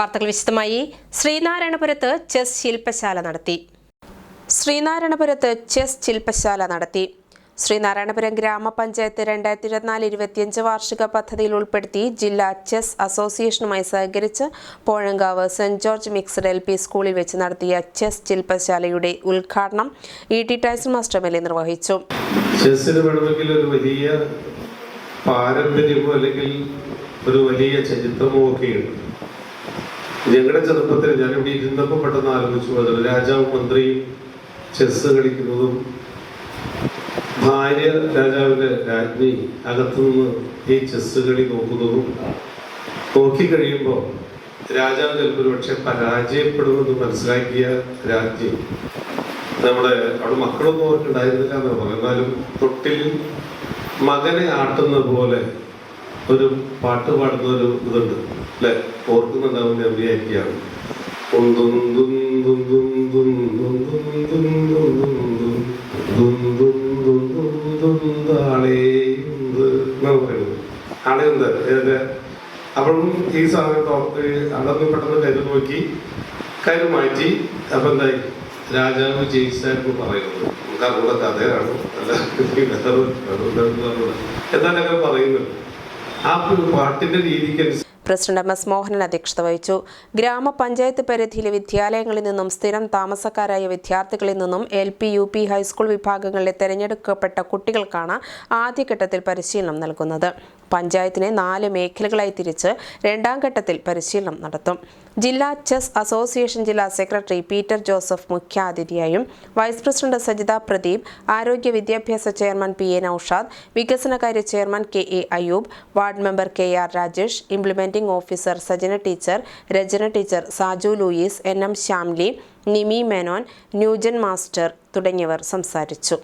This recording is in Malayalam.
വാർത്തകൾ വിശദമായി. ശ്രീനാരായണപുരത്ത് ചെസ് ശില്പശാല നടത്തി. ശ്രീനാരായണപുരത്ത് ചെസ് ശില്പശാല നടത്തി. ശ്രീനാരായണപുരം ഗ്രാമപഞ്ചായത്ത് രണ്ടായിരത്തി ഇരുപത്തിനാല് ഇരുപത്തിയഞ്ച് വാർഷിക പദ്ധതിയിൽ ഉൾപ്പെടുത്തി ജില്ലാ ചെസ് അസോസിയേഷനുമായി സഹകരിച്ച് Pozhankavu Saint George mixed L P സ്കൂളിൽ വെച്ച് നടത്തിയ ചെസ് ശില്പശാലയുടെ ഉദ്ഘാടനം E T Tyson master M നിർവഹിച്ചു. ഒരു വലിയ പാരമ്പര്യമോ അല്ലെങ്കിൽ ഒരു വലിയ ചരിത്രമോ ഒക്കെയുണ്ട് ഞങ്ങളുടെ ചെറുപ്പത്തിൽ ഞാനിവിടെ ഇരുന്നപ്പോൾ പെട്ടെന്ന് ആലോചിച്ചു അത് രാജാവ് മന്ത്രിയും ചെസ് കളിക്കുന്നതും ഭാര്യ രാജാവിന്റെ രാജ്ഞി അകത്തുനിന്ന് ഈ ചെസ് കളി നോക്കുന്നതും നോക്കി കഴിയുമ്പോൾ രാജാവ് ചിലപ്പോൾ ഒരുപക്ഷെ പരാജയപ്പെടുമെന്ന് മനസ്സിലാക്കിയ രാജ്ഞി നമ്മുടെ അവിടെ മക്കളൊന്നും അവർക്കുണ്ടായിരുന്നില്ല എന്ന് പറഞ്ഞാലും തൊട്ടിൽ മകനെ ആട്ടുന്ന പോലെ ഒരു പാട്ട് പാടുന്ന ഒരു ഇതുണ്ട് അല്ലെ ഓർക്കുന്നുണ്ടാവും ഞാൻ വിചാരിക്കുകയാണ് ആളെയുണ്ട് അപ്പോഴും ഈ പെട്ടെന്ന് കരു നോക്കി കരു മാറ്റി അപ്പൊ എന്തായി രാജാവ് ജയിച്ചായിരുന്നു പറയുന്നത് നമുക്ക് അതുകൊണ്ട് കഥയാണ് എന്താ പറയുന്നത് പ്രസിഡന്റ് എം എസ് മോഹനൻ അധ്യക്ഷത വഹിച്ചു. ഗ്രാമപഞ്ചായത്ത് പരിധിയിലെ വിദ്യാലയങ്ങളിൽ നിന്നും സ്ഥിരം താമസക്കാരായ വിദ്യാർത്ഥികളിൽ നിന്നും L P U P high school വിഭാഗങ്ങളിലെ തെരഞ്ഞെടുക്കപ്പെട്ട കുട്ടികൾക്കാണ് ആദ്യഘട്ടത്തിൽ പരിശീലനം നൽകുന്നത്. പഞ്ചായത്തിനെ നാല് മേഖലകളായി തിരിച്ച് രണ്ടാം ഘട്ടത്തിൽ പരിശീലനം നടത്തും. ജില്ലാ ചെസ് അസോസിയേഷൻ ജില്ലാ സെക്രട്ടറി പീറ്റർ ജോസഫ് മുഖ്യാതിഥിയായും വൈസ് പ്രസിഡന്റ് സജിത പ്രദീപ് ആരോഗ്യ വിദ്യാഭ്യാസ ചെയർമാൻ പി എ നൌഷാദ് വികസനകാര്യ chairman K A Ayub ward member K R Rajesh implementing officer Sajana teacher Rachana teacher Saju Louis N M Shyamli Nimi Menon new gen master തുടങ്ങിയവർ സംസാരിച്ചു.